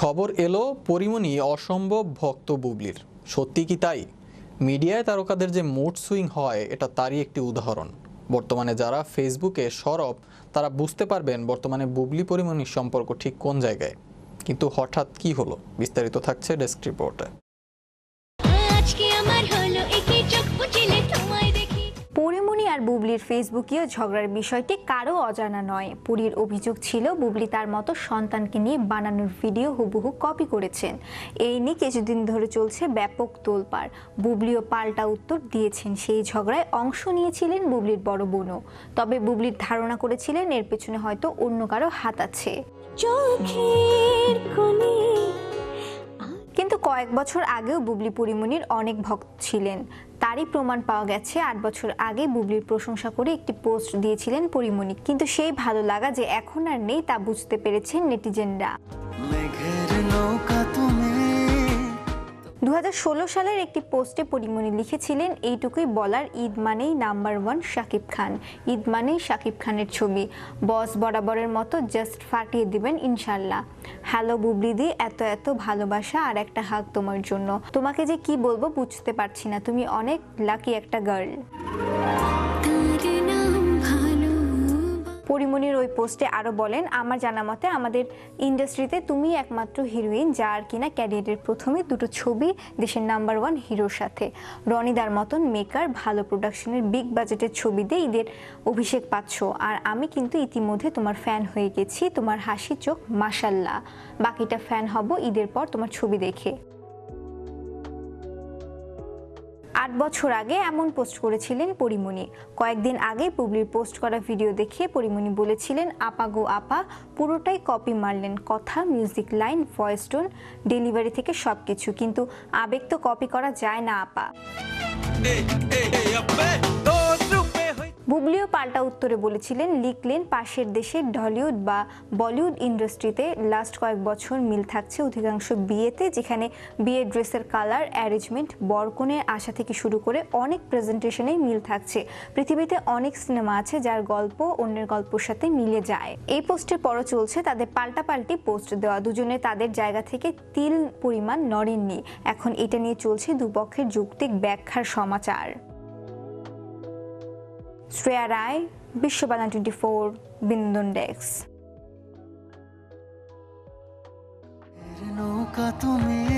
খবর এলো পরিমণি অসম্ভব ভক্ত বুবলির। সত্যি কি তাই? মিডিয়ায় তারকাদের যে মুড সুইং হয়, এটা তারই একটি উদাহরণ। বর্তমানে যারা ফেসবুকে সরব, তারা বুঝতে পারবেন বর্তমানে বুবলি পরিমণির সম্পর্ক ঠিক কোন জায়গায়। কিন্তু হঠাৎ কি হলো? বিস্তারিত থাকছে ডেস্ক রিপোর্টে। আর বুবলির ফেসবুকীয় ঝগড়ার বিষয়টি কারও অজানা নয়। পুরীর অভিযোগ ছিল, বুবলি তার মতো সন্তানকে নিয়ে বানানোর ভিডিও হুবহু কপি করেছেন। এই নিয়ে কিছুদিন ধরে চলছে ব্যাপক তোলপাড়। বুবলিও পাল্টা উত্তর দিয়েছেন। সেই ঝগড়ায় অংশ নিয়েছিলেন বুবলির বড় বোনও। তবে বুবলির ধারণা করেছিলেন, এর পেছনে হয়তো অন্য কারও হাত আছে। চোখের কোণে কয়েক বছর আগেও বুবলি পরিমণির অনেক ভক্ত ছিলেন। তারই প্রমাণ পাওয়া গেছে, আট বছর আগে বুবলির প্রশংসা করে একটি পোস্ট দিয়েছিলেন পরিমণি কিন্তু সেই ভালো লাগা যে এখন আর নেই তা বুঝতে পেরেছেন নেটিজেনরা। দু হাজার ষোলো সালের একটি পোস্টে পরিমণি লিখেছিলেন, এইটুকুই বলার ঈদ মানেই নাম্বার ওয়ান শাকিব খান। ঈদ মানেই শাকিব খানের ছবি। বস বরাবরের মতো জাস্ট ফাটিয়ে দিবেন ইনশাল্লাহ। হ্যালো বুবলিদি এত এত ভালোবাসা আর একটা হাক তোমার জন্য। তোমাকে যে কি বলব বুঝতে পারছি না। তুমি অনেক লাকি একটা গার্ল পরিমণির ওই পোস্টে আরও বলেন, আমার জানা মতে আমাদের ইন্ডাস্ট্রিতে তুমি একমাত্র হিরোইন যার কিনা ক্যারিয়ারের প্রথমে দুটো ছবি, দেশের নাম্বার ওয়ান হিরোর সাথে। রনিদার মতন মেকার, ভালো প্রোডাকশনের বিগ বাজেটের ছবি দিয়ে ঈদের অভিষেক পাচ্ছ। আর আমি কিন্তু ইতিমধ্যে তোমার ফ্যান হয়ে গেছি, তোমার হাসি চোখ মাসাল্লাহ বাকিটা ফ্যান হব ঈদের পর তোমার ছবি দেখে। আট বছর আগে এমন পোস্ট করেছিলেন পরিমণি। কয়েকদিন আগে পুবলির পোস্ট করা ভিডিও দেখে পরিমণি বলেছিলেন, আপা গো আপা, পুরোটাই কপি মারলেন, কথা music line voice tone delivery থেকে সব কিছু কিন্তু আবেগ তো কপি করা যায় না, আপা। বুবলিও পাল্টা উত্তরে বলেছিলেন, লিখলেন, পাশের দেশের ঢলিউড বা বলিউড ইন্ডাস্ট্রিতে লাস্ট কয়েক বছর মিল থাকছে অধিকাংশ বিয়েতে, যেখানে বিয়ের ড্রেসের কালার, অ্যারেঞ্জমেন্ট, বরকনের আশা থেকে শুরু করে অনেক প্রেজেন্টেশনেই মিল থাকছে। পৃথিবীতে অনেক সিনেমা আছে যার গল্প অন্যের গল্পের সাথে মিলে যায়। এই পোস্টের পরও চলছে তাদের পাল্টাপাল্টি পোস্ট দেওয়া। দুজনে তাদের জায়গা থেকে তিল পরিমাণ নড়েননি। এখন এটা নিয়ে চলছে দুপক্ষের যৌক্তিক ব্যাখ্যার সমাচার। শ্রেয়া রায় বিশ্ববাংলা টোয়েন্টি ফোর বিনোদন ডেস্ক নৌকা তুমি